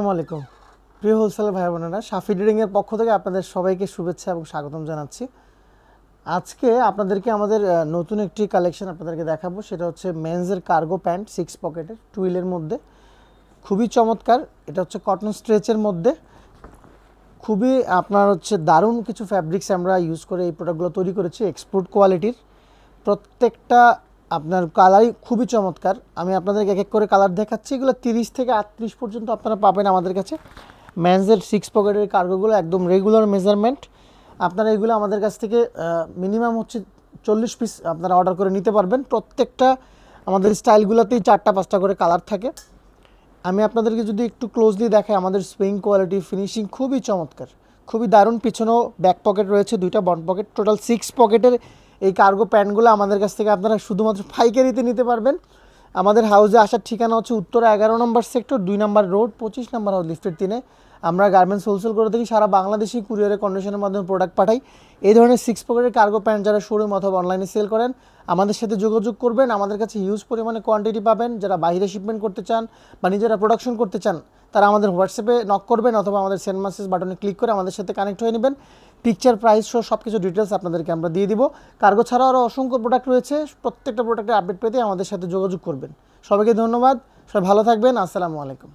আসসালামু আলাইকুম। প্রিয় হোলসেলার ভাই বোনেরা সাফি ডিডিংয়ের পক্ষ থেকে আপনাদের সবাইকে শুভেচ্ছা এবং স্বাগতম জানাচ্ছি। আজকে আপনাদেরকে আমাদের নতুন একটি কালেকশন আপনাদেরকে দেখাবো। সেটা হচ্ছে মেন্সের কার্গো প্যান্ট সিক্স পকেটের টুইলের মধ্যে। খুবই চমৎকার। এটা হচ্ছে কটন স্ট্রেচের মধ্যে। খুবই আপনার হচ্ছে দারুণ কিছু ফ্যাব্রিক্স আমরা ইউজ করে এই প্রোডাক্টগুলো তৈরি করেছি এক্সপোর্ট কোয়ালিটির প্রত্যেকটা আপনার কালারই খুবই চমৎকার। আমি আপনাদেরকে এক এক করে কালার দেখাচ্ছি। এগুলো তিরিশ থেকে আটত্রিশ পর্যন্ত আপনারা পাবেন আমাদের কাছে। ম্যানসের সিক্স পকেটের কার্গোগুলো একদম রেগুলার মেজারমেন্ট আপনারা এগুলো আমাদের কাছ থেকে মিনিমাম হচ্ছে চল্লিশ পিস আপনারা অর্ডার করে নিতে পারবেন। প্রত্যেকটা আমাদের স্টাইলগুলোতেই চারটা পাঁচটা করে কালার থাকে। আমি আপনাদেরকে যদি একটু ক্লোজলি দেখাই, আমাদের স্প্রিং কোয়ালিটি ফিনিশিং খুবই চমৎকার। খুবই দারুণ। পিছনেও ব্যাক পকেট রয়েছে, দুইটা বন পকেট টোটাল সিক্স পকেটের এই কার্গো প্যান্টগুলো আমাদের কাছ থেকে আপনারা শুধুমাত্র পাইকারিতে নিতে পারবেন। আমাদের হাউসে আসার ঠিকানা হচ্ছে উত্তর এগারো নম্বর সেক্টর দুই নম্বর রোড পঁচিশ নম্বর হাউস লিফটের তিনে। আমরা গার্মেন্টস হোলসেল করে থাকি, সারা বাংলাদেশি কুরিয়ারের কন্ডিশনের মাধ্যমে প্রোডাক্ট পাঠাই। এই ধরনের সিক্স পকেটের কার্গো প্যান্ট যারা শোরুম অথবা অনলাইনে সেল করেন, আমাদের সাথে যোগাযোগ করবেন। আমাদের কাছে হিউজ পরিমাণে কোয়ান্টিটি পাবেন। যারা বাইরে শিপমেন্ট করতে চান বা নিজেরা প্রোডাকশন করতে চান, তারা আমাদের হোয়াটসঅ্যাপে নক করবেন অথবা আমাদের সেন্ড মেসেজ বাটনে ক্লিক করে আমাদের সাথে কানেক্ট হয়ে নেবেন। পিকচার প্রাইস সহ সব কিছু ডিটেলস আপনাদেরকে আমরা দিয়ে দিব। কার্গো ছাড়াও আরও অসংখ্য প্রোডাক্ট রয়েছে। প্রত্যেকটা প্রোডাক্টের আপডেট পেতে আমাদের সাথে যোগাযোগ করবেন। সবাইকে ধন্যবাদ। সবাই ভালো থাকবেন। আসসালামু আলাইকুম।